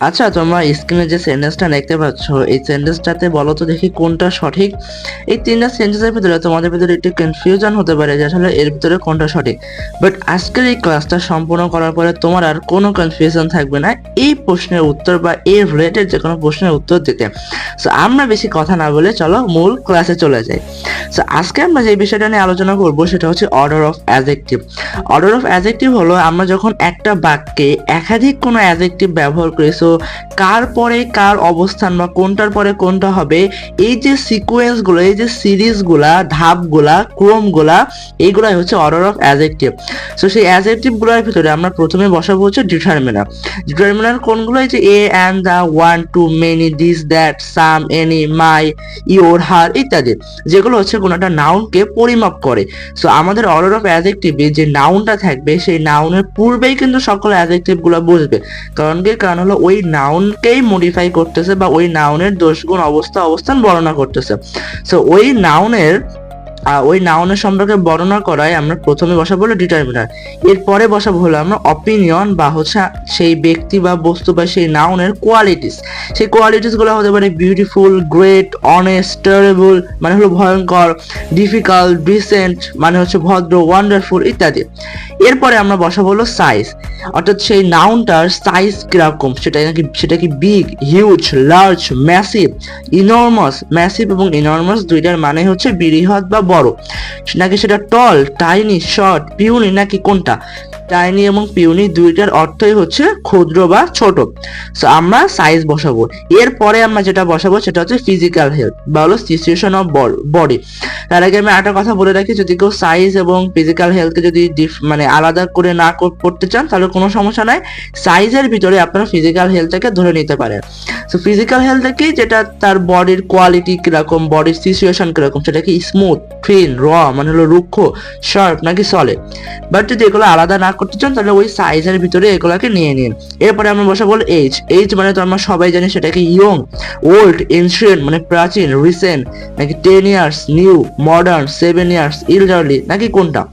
আচ্ছা তোমরা স্ক্রিনে যে সেন্টেন্সটা দেখতে পাচ্ছ, এই সেন্টেন্সটাতে বলো তো দেখি কোনটা সঠিক। এই তিনটা সেন্টেন্সের ভিতরে তোমাদের ভিতরে একটু কনফিউশন হতে পারে যে আসলে এর ভিতরে কোনটা সঠিক। বাট আজকের এই ক্লাসটা সম্পূর্ণ করার পরে তোমার আর কোনো কনফিউশন থাকবে না এই প্রশ্নের উত্তর বা এই রিলেটেড যে কোনো প্রশ্নের উত্তর দিতে। সো আমরা বেশি কথা না বলে চলো মূল ক্লাসে চলে যাই। সো আজকে আমরা যে বিষয়টা নিয়ে আলোচনা করব সেটা হচ্ছে order of adjective order of adjective হলো আমরা যখন একটা বাক্যে একাধিক কোনো অ্যাজেক্টিভ ব্যবহার করি সো itu কার পরে কার অবস্থান বা কোনটার পরে কোনটা হবে, এই যে সিকোয়েন্সগুলো এই যে সিরিজগুলা ধাপগুলা ক্রমগুলা এইগুলাই হচ্ছে অর্ডার অফ অ্যাজেক্টিভ সো সেই অ্যাজেক্টিভগুলোর ভিতরে আমরা প্রথমে বসাবো হচ্ছে ডিটারমিনার ডিটারমিনার কোনগুলো এই যে a and the one two many this that some any my your her ইত্যাদি, যেগুলো হচ্ছে কোনো একটা নাউনকে পরিমাপ করে। সো আমাদের অর্ডার অফ অ্যাজেক্টিভে যে নাউনটা থাকবে, সেই নাউনের পূর্বেই কিন্তু সকল অ্যাজেক্টিভগুলো বুঝবে কারণ কি? কারণ হলো ওই নাউনকেই মডিফাই করতেছে বা ওই নাউনের দোষগুণ অবস্থা অবস্থান বর্ণনা করতেছে। সো ওই নাউনের ওই নাউনের সম্পর্কে বর্ণনা করায় আমরা প্রথমে বসাবো হলো ডিটারমিনার এরপরে বসাবো হলো আমরা অপিনিয়ন বা হচ্ছে সেই ব্যক্তি বা বস্তু বা সেই নাউনের কোয়ালিটিস সেই কোয়ালিটিসগুলো হতে পারে বিউটিফুল গ্রেট অনেস্ট টেরেবল মানে হলো ভয়ঙ্কর ডিফিকাল্ট ডিসেন্ট মানে হচ্ছে ভদ্র ওয়ান্ডারফুল ইত্যাদি। এরপরে আমরা বসাবো হলো সাইজ অর্থাৎ সেই নাউনটার সাইজ কীরকম? সেটা নাকি, সেটা কি big huge large massive enormous massive এবং ইনর্মাস দুইটার মানে হচ্ছে বৃহৎ বা বড় নাকি সেটা টল, টাইনি শর্ট পিউনি নাকি কোনটা? টাইনি এবং পিউনি দুইটার অর্থই হচ্ছে ক্ষুদ্র বা ছোট। সো আমরা সাইজ বসাবো। এরপরে আমরা যেটা বসাবো সেটা হচ্ছে ফিজিক্যাল হেলথ বা হলো সিচুয়েশন অফ বডি তার আগে আমি একটা কথা বলে রাখি, যদি কেউ সাইজ এবং ফিজিক্যাল হেলথকে যদি মানে আলাদা করে না করতে চান, তাহলে কোনো সমস্যা নাই। সাইজের ভিতরে আপনারা ফিজিক্যাল হেলথটাকে ধরে নিতে পারেন। সো ফিজিক্যাল হেলথ কি যেটা তার বডির কোয়ালিটি কীরকম বডির সিচুয়েশন কীরকম সেটা কি স্মুথ ফিন র মানে হলো রুক্ষ শার্প নাকি সলিড বাট যদি এগুলো আলাদা না করতে চান, তাহলে ওই সাইজের ভিতরে এগুলোকে নিয়ে নিন। এরপরে আমরা বসে বল এইজ এইজ মানে তো আমরা সবাই জানি সেটা কি ইয়ং ওল্ড এনশিয়েন্ট মানে প্রাচীন রিসেন্ট নাকি ten years new modern seven years elderly নাকি কোনটা?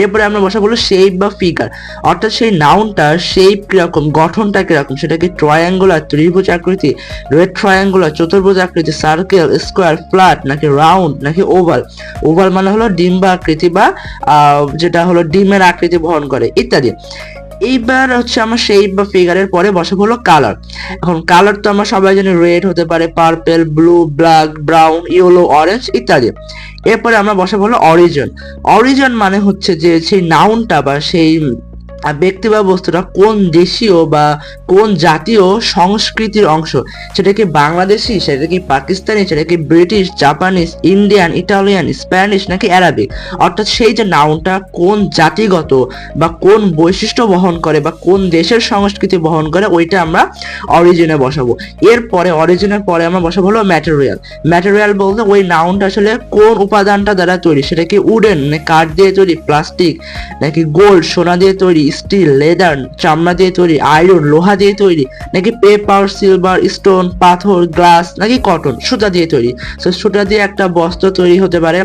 এরপরে আমরা বসা বলব শেপ বা ফিগার অর্থাৎ সেই নাউনটার শেপ কীরকম, গঠনটা কীরকম সেটা কি ট্রায়াঙ্গুলার ত্রিভুজ আকৃতি রেড ট্রায়াঙ্গুলার চতুর্ভুজ আকৃতি সার্কেল স্কোয়ার ফ্ল্যাট নাকি রাউন্ড নাকি ওভাল ওভাল মানে হলো ডিম্বা আকৃতি বা যেটা হলো ডিমের আকৃতি বহন করে, ইত্যাদি। এইবার হচ্ছে আমার সেই বা ফিগারের পরে বসাবো হলো কালার এখন কালার তো আমার সবাই জানি রেড হতে পারে purple blue black brown yellow orange ইত্যাদি। এরপরে আমরা বসাবো হলো অরিজিন অরিজিন মানে হচ্ছে যে সেই নাউনটা বা সেই ব্যক্তি বা বস্তুটা কোন দেশীয় বা কোন জাতীয় সংস্কৃতির অংশ? সেটা কি বাংলাদেশি, সেটা কি পাকিস্তানি, সেটা কি British, Japanese, Indian, Italian, Spanish নাকি অ্যারাবিক? অর্থাৎ সেই যে নাউনটা কোন জাতিগত বা কোন বৈশিষ্ট্য বহন করে বা কোন দেশের সংস্কৃতি বহন করে, ওইটা আমরা অরিজিনে বসাবো। এরপরে অরিজিনের পরে আমরা বসাবো হলো ম্যাটেরিয়াল ম্যাটেরিয়াল বলতে ওই নাউনটা আসলে কোন উপাদানটা দ্বারা তৈরি? সেটা কি উডেন মানে কাঠ দিয়ে তৈরি, প্লাস্টিক, নাকি গোল্ড, সোনা দিয়ে তৈরি স্টিল লেদার চামড়া দিয়ে তৈরি আয়রন লোহা দিয়ে তৈরি, নাকি পেপার সিলভার স্টোন পাথর গ্লাস নাকি কটন সুতা দিয়ে তৈরি। সো সুতা দিয়ে একটা বস্ত্র তৈরি হতে পারে।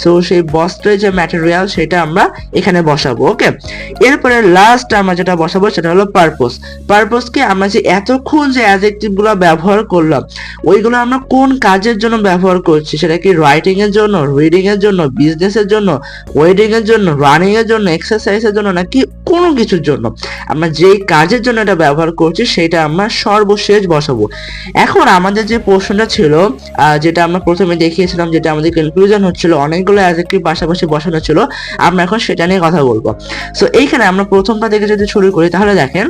সো সেই বস্ত্রের যে ম্যাটেরিয়াল সেটা আমরা এখানে বসাবো ওকে এরপরে লাস্ট আমরা যেটা বসাবো সেটা হলো পারপোজ পারপোজকে আমরা যে এতক্ষণ যে অ্যাডজেক্টিভগুলো ব্যবহার করলাম, ওইগুলো আমরা কোন কাজের জন্য ব্যবহার করছি? সেটা কি রাইটিং এর জন্য রিডিং এর জন্য বিজনেস এর জন্য ওয়েডিং এর জন্য রানিং এর জন্য এক্সারসাইজের জন্য, নাকি কোনো কিছুর জন্য। আমরা যেই কাজের জন্য এটা ব্যবহার করছি, সেটা আমরা সর্বশেষ বসাবো। এখন আমাদের যে প্রশ্নটা ছিল যেটা আমরা প্রথমে দেখিয়েছিলাম, যেটা আমাদের কনক্লুজন হচ্ছিল, অনেকগুলো অ্যাডজেক্টিভ পাশাপাশি বসানো ছিল, আমরা এখন সেটা নিয়ে কথা বলব। সো এইখানে আমরা প্রথমটা থেকে যদি শুরু করি, তাহলে দেখেন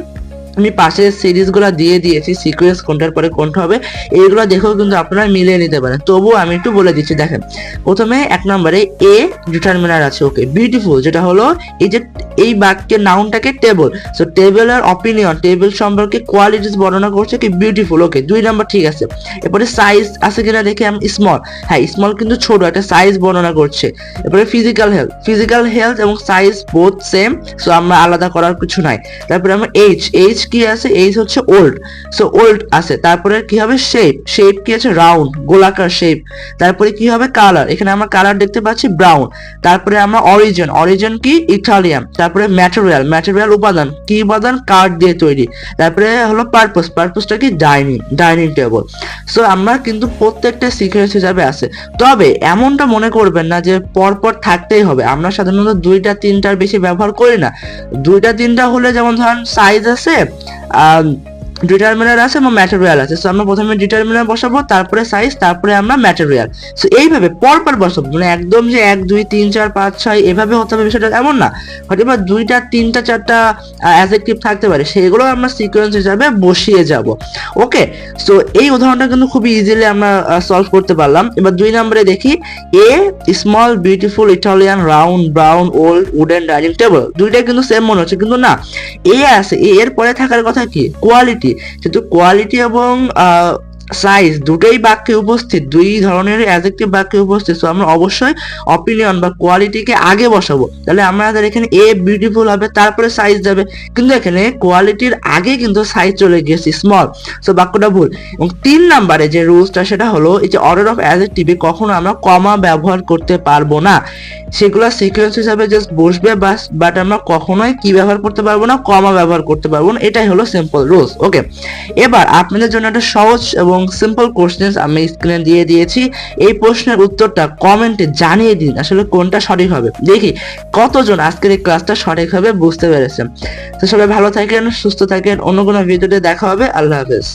আমি পাশে সিরিজগুলো দিয়ে দিয়েছি সিকোয়েন্স কোনটার পরে কোনটা হবে, এইগুলো দেখেও কিন্তু আপনারা মিলিয়ে নিতে পারেন। তবুও আমি একটু বলে দিচ্ছি, দেখেন, প্রথমে এক নম্বরে এ ডিটারমিনার আছে ওকে বিউটিফুল যেটা হলো এই যে এই বাক্যের নাউনটাকে টেবল সো টেবলের অপিনিয়ন টেবিল সম্পর্কে কোয়ালিটিস বর্ণনা করছে কি বিউটিফুল ওকে দুই নম্বর ঠিক আছে, এরপরে সাইজ আছে কিনা দেখে আমি স্মল হ্যাঁ স্মল কিন্তু ছোট, একটা সাইজ বর্ণনা করছে, এরপরে ফিজিক্যাল হেলথ ফিজিক্যাল হেলথ এবং সাইজ বোথ সেম সো আমরা আলাদা করার কিছু নাই, তারপরে আমরা এইচ এইজ কি আছে? এইচ হচ্ছে ওল্ড সো ওল্ড আছে। তারপরে কি হবে? শেপ শেপ কি আছে? রাউন্ড গোলাকার শেপ তারপরে কি হবে? কালার এখানে আমরা কালার দেখতে পাচ্ছি ব্রাউন তারপরে আমরা অরিজিন অরিজিন কি? ইটালিয়ান তারপরে ম্যাটেরিয়াল ম্যাটেরিয়াল উপাদান. কি উপাদান? কাঠ দিয়ে তৈরি। তারপরে হলো পারপোস পারপোসটা কি? ডাইনিং ডাইনিং টেবিল সো আমরা কিন্তু প্রত্যেকটা সিকোয়েন্স হিসাবে আছে। তবে এমনটা মনে করবেন না যে পরপর থাকতেই হবে। আমরা সাধারণত দুইটা, তিনটার বেশি ব্যবহার করি না। দুইটা, তিনটা হলে যেমন ধরেন সাইজ আছে um, ডিটারমিনার আছে এবং ম্যাটেরিয়াল আছে। সো আমরা প্রথমে ডিটারমিনার বসাবো, তারপরে সাইজ তারপরে আমরা ম্যাটেরিয়াল সো এইভাবে পরপর বসাবো। মানে একদম যে এক, দুই, তিন, চার, পাঁচ, ছয়, এভাবে হতে হবে বিষয়টা এমন না। হয়তো বা দুইটা, তিনটা, চারটা অ্যাজেক্টিভ থাকতে পারে। সেগুলো আমরা সিকোয়েন্স হিসাবে বসিয়ে যাব। ওকে সো এই উদাহরণটা কিন্তু খুবই ইজিলি আমরা সলভ করতে পারলাম। এবার দুই নম্বরে দেখি। A small beautiful Italian round brown old wooden dining table দুইটাই কিন্তু সেম মনে হচ্ছে, কিন্তু না। এ আছে। এ এর পরে থাকার কথা কি? কোয়ালিটি যেহেতু কোয়ালিটি এবং সাইজ দুটোই বাক্যে উপস্থিত, দুই ধরনের অ্যাজেক্টিভ বাক্যে উপস্থিত। তো আমরা অবশ্যই অপিনিয়ন বা কোয়ালিটিকে আগে বসাবো। তাহলে আমাদের এখানে এ বিউটিফুল হবে, তারপরে সাইজ যাবে। কিন্তু এখানে কোয়ালিটির আগে কিন্তু সাইজ চলে গিয়েছে স্মল সো বাক্যটা ভুল। এবং তিন নাম্বারে যে রুলসটা সেটা হলো এই যে অর্ডার অফ অ্যাজেক্টিভে কখনো আমরা কমা ব্যবহার করতে পারব না। সেগুলো সিকোয়েন্স হিসাবে জাস্ট বসবে, বাস বাট আমরা কখনোই কি ব্যবহার করতে পারব না কমা ব্যবহার করতে পারব না। এটাই হলো সিম্পল রুলস ওকে এবার আপনাদের জন্য একটা সহজ এবং সিম্পল কোশ্চেন আমি স্ক্রিনে দিয়ে দিয়েছি। এই প্রশ্নের উত্তরটা কমেন্টে জানিয়ে দিন, আসলে কোনটা সঠিক হবে। দেখি, কতজন আজকের এই ক্লাসটা সঠিকভাবে বুঝতে পেরেছেন। তো সবাই ভালো থাকেন, সুস্থ থাকেন, অন্য কোনো ভিডিওতে দেখা হবে, আল্লাহ হাফেজ।